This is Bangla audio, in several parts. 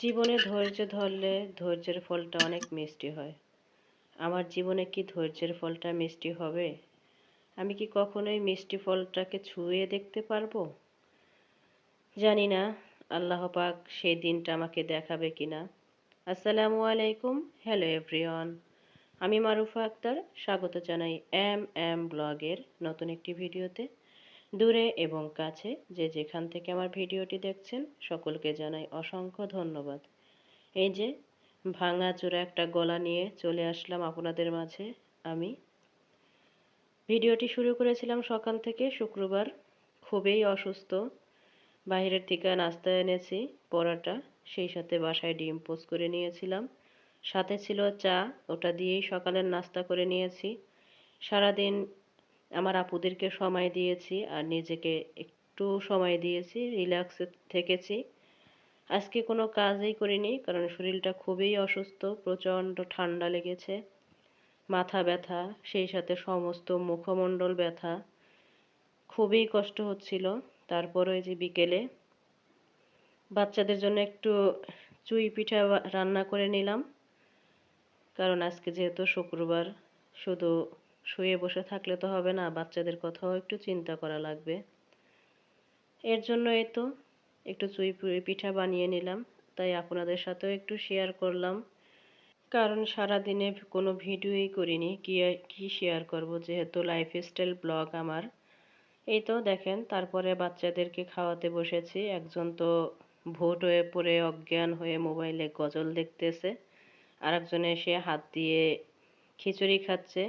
জীবনে ধৈর্য ধরলে ধৈর্যের ফলটা অনেক মিষ্টি হয়। আমার জীবনে কি ধৈর্যের ফলটা মিষ্টি হবে? আমি কি কখনোই মিষ্টি ফলটাকে ছুঁয়ে দেখতে পারব? জানি না, আল্লাহ পাক সেই দিনটা আমাকে দেখাবে কিনা। আসসালামু আলাইকুম, হ্যালো এভরিওয়ান। আমি মারুফা আক্তার, স্বাগত জানাই এম এম ব্লগের নতুন একটি ভিডিওতে। দূরে এবং কাছে যে যেখান থেকে আমার ভিডিওটি দেখছেন, সকলকে জানাই অসংখ্য ধন্যবাদ। এই যে ভাঙা চূড়া একটা গলা নিয়ে চলে আসলাম আপনাদের মাঝে আমি। ভিডিওটি শুরু করেছিলাম সকাল থেকে শুক্রবার, খুবই অসুস্থ। বাইরের থেকে নাস্তা এনেছি, পরোটা, সেই সাথে বাসায় ডিম পোস্ট করে নিয়েছিলাম। সাথে ছিল চা, ওটা দিয়েই সকালের নাস্তা করে নিয়েছি। সারাদিন আমার আপুদেরকে সময় দিয়েছি আর নিজেকে একটু সময় দিয়েছি রিল্যাক্সে থেকেছি। আজকে কোনো কাজই করিনি কারণ শরীরটা খুবই অসুস্থ, প্রচণ্ড ঠান্ডা লেগেছে, মাথা ব্যথা, সেই সাথে সমস্ত মুখমণ্ডল ব্যথা। খুবই কষ্ট হচ্ছিল। তারপর যে বিকেলে বাচ্চাদের জন্য একটু চুই পিঠা রান্না করে নিলাম। কারণ আজকে যেহেতু শুক্রবার, শুধু শুয়ে বসে থাকলে তো হবে না, বাচ্চাদের কথাও একটু চিন্তা করা লাগবে। এর জন্য এই তো, একটু চুই পিঠা বানিয়ে নিলাম, তাই আপনাদের সাথেও একটু শেয়ার করলাম। কারণ সারা দিনে কোনো ভিডিওই করিনি, কি কি শেয়ার করব যেহেতু লাইফস্টাইল ব্লগ আমার। এই তো দেখেন, তারপরে বাচ্চাদেরকে খাওয়াতে বসেছি, একজন তো ভোট হয়ে পড়ে অজ্ঞান হয়ে মোবাইলে গজল দেখতেছে, আরেকজন এসে হাত দিয়ে খিচুড়ি খাচ্ছে।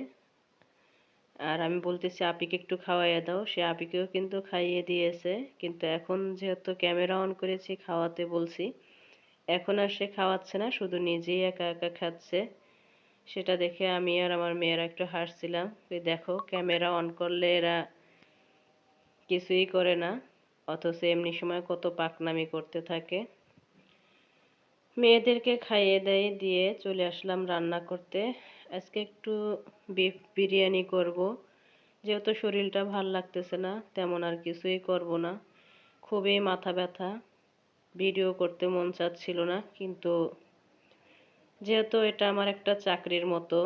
আর আমি বলতেছি আপিকে একটু খাওয়াইয়া দাও। সে আপিকেও কিন্তু খাইয়ে দিয়েছে। কিন্তু এখন যেহেতু ক্যামেরা অন করেছি, খাওয়াতে বলছি, এখন আর সে খাওয়াচ্ছে না, শুধু নিজেই একা একা খাচ্ছে। সেটা দেখে আমি আর আমার মেয়েরা একটু হাসছিলাম দেখো, ক্যামেরা অন করলে এরা কিছুই করে না, অথচ এমনি সময় কত পাকনামি করতে থাকে। মেয়েদেরকে খাইয়ে দেয়, দিয়ে চলে আসলাম রান্না করতে। আজকে একটু বিফ বিরিয়ানি করব। যেহেতু শরীরটা ভালো লাগতেছে না, তেমন আর কিছুই করব না। খুবই মাথা ব্যথা। ভিডিও করতে মন চাচ্ছিল না, কিন্তু যেহেতু এটা আমার একটা চাকরির মতো,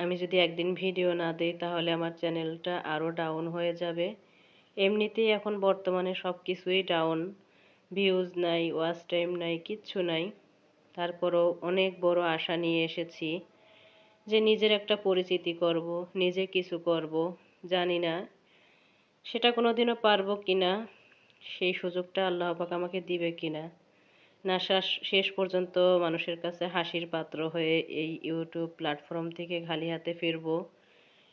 আমি যদি একদিন ভিডিও না দিই তাহলে আমার চ্যানেলটা আরও ডাউন হয়ে যাবে। এমনিতেই এখন বর্তমানে সব কিছুই ডাউন। ভিউজ নাই, ওয়াচ টাইম নাই, কিচ্ছু নাই। তারপরও অনেক বড় আশা নিয়ে এসেছি। যে নিজের একটা পরিচিতি করব, নিজে কিছু করব, জানি না সেটা কোনোদিনও পারব কি না সেই সুযোগটা আল্লাহ পাক আমাকে দিবে কি না না শেষ পর্যন্ত মানুষের কাছে হাসির পাত্র হয়ে এই ইউটিউব প্ল্যাটফর্ম থেকে খালি হাতে ফিরবো,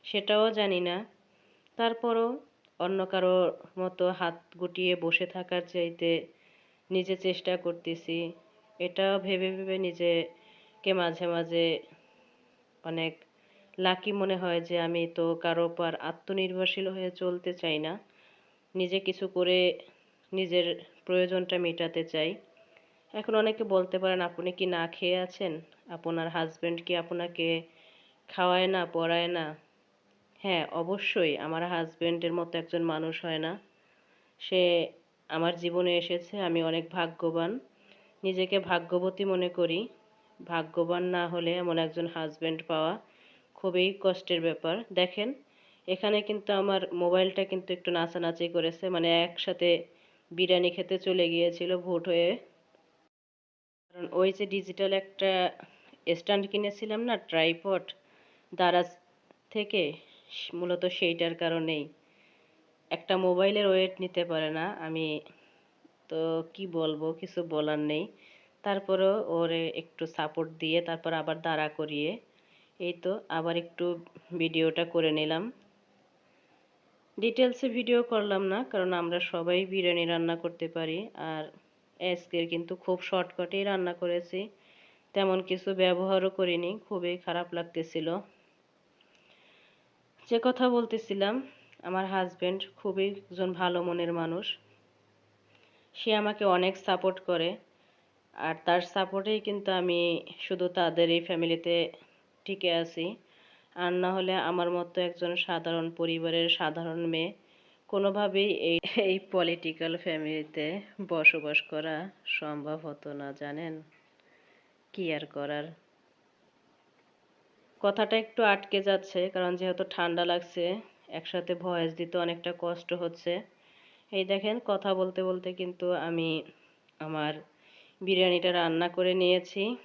সেটাও জানি না। তারপরও অন্য কারও মতো হাত গুটিয়ে বসে থাকার চাইতে নিজে চেষ্টা করতেছি, এটাও ভেবে ভেবে নিজেকে মাঝে মাঝে অনেক লাকি মনে হয় যে আমি তো কারও উপর আত্মনির্ভরশীল হয়ে চলতে চাই না। নিজে কিছু করে নিজের প্রয়োজনটা মেটাতে চাই। এখন অনেকে বলতে পারেন, আপনি কি না খেয়ে আছেন? আপনার হাজব্যান্ড কি আপনাকে খাওয়ায় না, পড়ায় না? হ্যাঁ অবশ্যই আমার হাজব্যান্ডের মতো একজন মানুষ হয় না। সে আমার জীবনে এসেছে, আমি অনেক ভাগ্যবান। নিজেকে ভাগ্যবতী মনে করি। ভাগ্যবান না হলে এমন একজন হাজব্যান্ড পাওয়া খুবই কষ্টের ব্যাপার। দেখেন, এখানে কিন্তু আমার মোবাইলটা কিন্তু একটু নাচানাচি করেছে মানে একসাথে বিরিয়ানি খেতে চলে গিয়েছিল ভোট হয়ে। কারণ ওই যে ডিজিটাল একটা স্ট্যান্ড কিনেছিলাম না ট্রাইপড দারাজ থেকে মূলত সেইটার কারণেই। একটা মোবাইলের ওয়েট নিতে পারে না, আমি তো কি বলব, কিছু বলার নেই। তারপরেও ওরে একটু সাপোর্ট দিয়ে তারপর আবার দাঁড়া করিয়ে এই তো আবার একটু ভিডিওটা করে নিলাম। ডিটেলসে ভিডিও করলাম না, কারণ আমরা সবাই বিরিয়ানি রান্না করতে পারি আর আজকের কিন্তু খুব শর্টকাটেই রান্না করেছি। তেমন কিছু ব্যবহারও করিনি, খুবই খারাপ লাগতেছিল। যে কথা বলতেছিলাম, আমার হাজব্যান্ড খুবই একজন ভালো মনের মানুষ। সে আমাকে অনেক সাপোর্ট করে। আর তার সাপোর্টেই কিন্তু আমি শুধু তাদের এই ফ্যামিলিতে টিকে আছি। আর না হলে আমার মতো একজন সাধারণ পরিবারের সাধারণ মেয়ে কোনোভাবেই এই এই পলিটিক্যাল ফ্যামিলিতে বসবাস করা সম্ভব হতো না, জানেন? কি আর করার? কথাটা একটু আটকে যাচ্ছে, কারণ যেহেতু ঠান্ডা লাগছে, একসাথে ভয়েস দিতে অনেকটা কষ্ট হচ্ছে। এই দেখেন, কথা বলতে বলতে কিন্তু আমি আমার বিরিয়ানিটা রান্না করে নিয়েছি।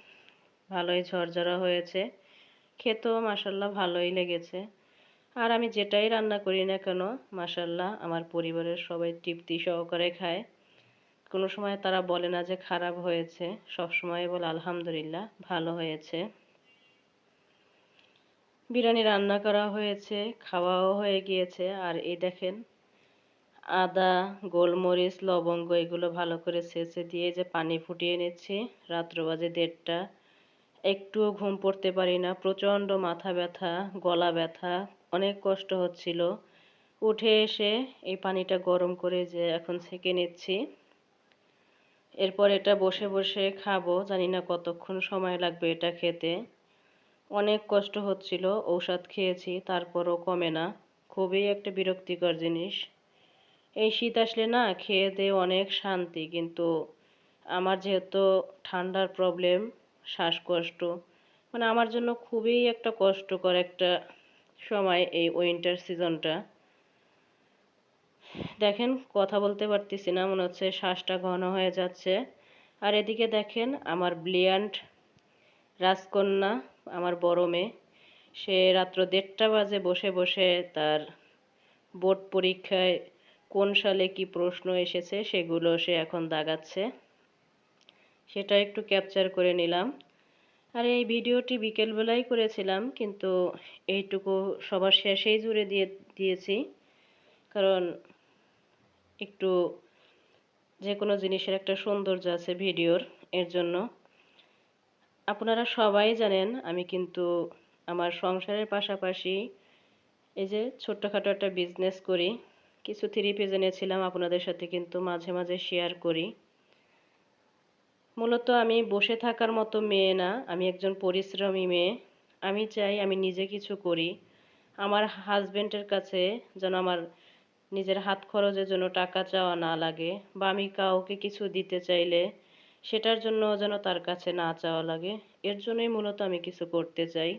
ভালোই ঝরঝরা হয়েছে। খেতেও মাসাল্লাহ ভালোই লেগেছে। আর আমি যেটাই রান্না করি না কেন মাসাল্লাহ আমার পরিবারের সবাই তৃপ্তি সহকারে খায়। কোনো সময় তারা বলে না যে খারাপ হয়েছে, সব সময় বলে আলহামদুলিল্লাহ, ভালো হয়েছে। বিরিয়ানি রান্না করা হয়েছে, খাওয়াও হয়ে গিয়েছে। আর এই দেখেন আদা, গোলমরিচ, লবঙ্গ এগুলো ভালো করে ছেঁচে দিয়ে যে পানি ফুটিয়ে নিচ্ছি, রাত্র বাজে দেড়টা। একটুও ঘুম পড়তে পারি না, প্রচণ্ড মাথা ব্যথা, গলা ব্যথা, অনেক কষ্ট হচ্ছিল। উঠে এসে এই পানিটা গরম করে যে এখন ছেঁকে নিচ্ছি। এরপর এটা বসে বসে খাব, জানি না কতক্ষণ সময় লাগবে এটা খেতে। অনেক কষ্ট হচ্ছিল, ঔষধ খেয়েছি, তারপরও কমে না। খুবই একটা বিরক্তিকর জিনিস। এই শীত আসলে না খেয়ে দিয়ে অনেক শান্তি, কিন্তু আমার যেহেতু ঠান্ডার প্রবলেম শ্বাসকষ্ট মানে আমার জন্য খুবই একটা কষ্টকর একটা সময় এই উইন্টার সিজনটা দেখেন, কথা বলতে পারতেছি না, মনে হচ্ছে শ্বাসটা ঘন হয়ে যাচ্ছে। আর এদিকে দেখেন, আমার ব্লিয়ান্ট রাজকন্যা, আমার বড় মেয়ে, সে রাত্র দেড়টা বাজে বসে বসে তার বোর্ড পরীক্ষায় কোন সালে কি প্রশ্ন এসেছে সেগুলো সে এখন দাগাচ্ছে। সেটা একটু ক্যাপচার করে নিলাম। আর এই ভিডিওটি বিকেলবেলায় করেছিলাম, কিন্তু এইটুকু সবার শেষেই জুড়ে দিয়ে, দিয়েছি। কারণ একটু যে কোনো জিনিসের একটা সৌন্দর্য আছে ভিডিওর, এর জন্য। আপনারা সবাই জানেন, আমি কিন্তু আমার সংসারের পাশাপাশি এই যে ছোট্টখাটো একটা বিজনেস করি। কিছু থ্রি পিস এনেছিলাম আপনাদের সাথে কিন্তু মাঝে মাঝে শেয়ার করি। মূলত আমি বসে থাকার মতো মেয়ে না, আমি একজন পরিশ্রমী মেয়ে। আমি চাই আমি নিজে কিছু করি। আমার হাজব্যান্ডের কাছে যেন আমার নিজের হাত খরচের জন্য টাকা চাওয়া না লাগে বা আমি কাউকে কিছু দিতে চাইলে সেটার জন্য যেন তার কাছে না চাওয়া লাগে। এর জন্যই মূলত আমি কিছু করতে চাই।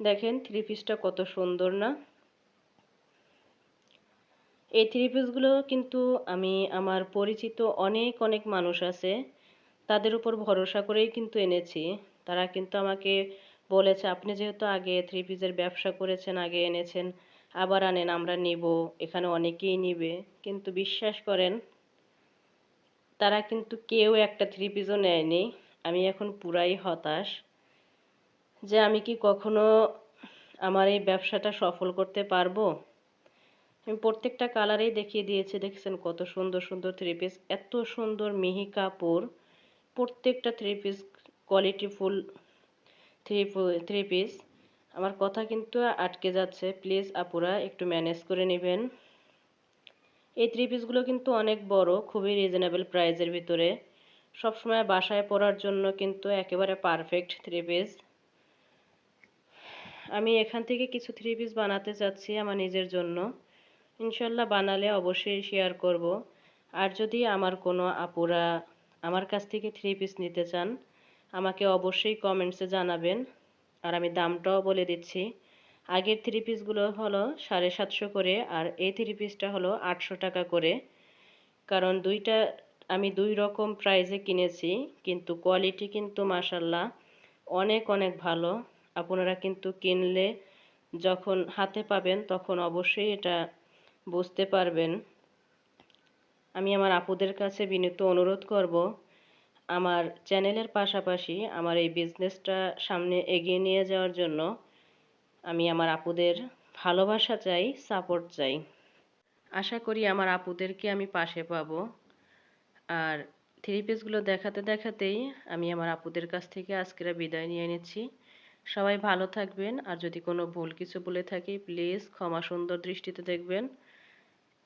দেখেন থ্রি পিসটা কত সুন্দর না? এই থ্রি পিসগুলো কিন্তু আমি আমার পরিচিত অনেক অনেক মানুষ আছে। তাদের উপর ভরসা করেই কিন্তু এনেছি। তারা কিন্তু আমাকে বলেছে, আপনি যেহেতু আগে থ্রি পিসের ব্যবসা করেছেন, আগে এনেছেন, আবার আনেন, আমরা নিব, এখানে অনেকেই নিবে। কিন্তু বিশ্বাস করেন, তারা কিন্তু কেউ একটা থ্রি পিসও নেয়নি। আমি এখন পুরাই হতাশ যে আমি কি কখনো আমার এই ব্যবসাটা সফল করতে পারব? আমি প্রত্যেকটা কালারেই দেখিয়ে দিয়েছি, দেখছেন কত সুন্দর সুন্দর থ্রি পিস এত সুন্দর মিহি কাপড়, প্রত্যেকটা three piece quality full three three piece আমার কথা কিন্তু আটকে যাচ্ছে প্লিজ আপুরা একটু ম্যানেজ করে নেবেন। এই থ্রি পিসগুলো কিন্তু অনেক বড়, খুবই রিজনেবল প্রাইজের ভিতরে। সবসময় বাসায় পরার জন্য কিন্তু একেবারে পারফেক্ট থ্রি পিস আমি এখান থেকে কিছু থ্রি পিস বানাতে চাচ্ছি আমার নিজের জন্য। ইনশাল্লাহ বানালে অবশ্যই শেয়ার করব। আর যদি আমার কোনো আপুরা আমার কাছ থেকে থ্রি পিস নিতে চান, আমাকে অবশ্যই কমেন্টসে জানাবেন। আর আমি দামটাও বলে দিচ্ছি। আগের থ্রি পিসগুলো হলো সাড়ে সাতশো করে আর এই থ্রি পিসটা হলো আটশো টাকা করে। কারণ দুইটা, আমি দুই রকম প্রাইজে কিনেছি, কিন্তু কোয়ালিটি কিন্তু মাসাল্লাহ অনেক অনেক ভালো। আপনারা কিন্তু কিনলে যখন হাতে পাবেন তখন অবশ্যই এটা বুঝতে পারবেন। আমি আমার আপুদের কাছে বিনীত অনুরোধ করব, আমার চ্যানেলের পাশাপাশি আমার এই বিজনেসটা সামনে এগিয়ে নিয়ে যাওয়ার জন্য আমি আমার আপুদের ভালোবাসা চাই সাপোর্ট চাই। আশা করি আমার আপুদেরকে আমি পাশে পাবো। আর থ্রি পিসগুলো দেখাতে দেখাতেই আমি আমার আপুদের কাছ থেকে আজকের বিদায় নিয়ে নিচ্ছি। সবাই ভালো থাকবেন, আর যদি কোনো ভুল কিছু বলে থাকি প্লিজ ক্ষমা সুন্দর দৃষ্টিতে দেখবেন।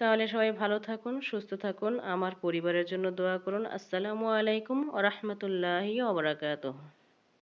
তাহলে সবাই ভালো থাকুন, সুস্থ থাকুন। আমার পরিবারের জন্য দোয়া করুন। আসসালামু আলাইকুম ও রহমতুল্লাহি ওবরাকাতুহ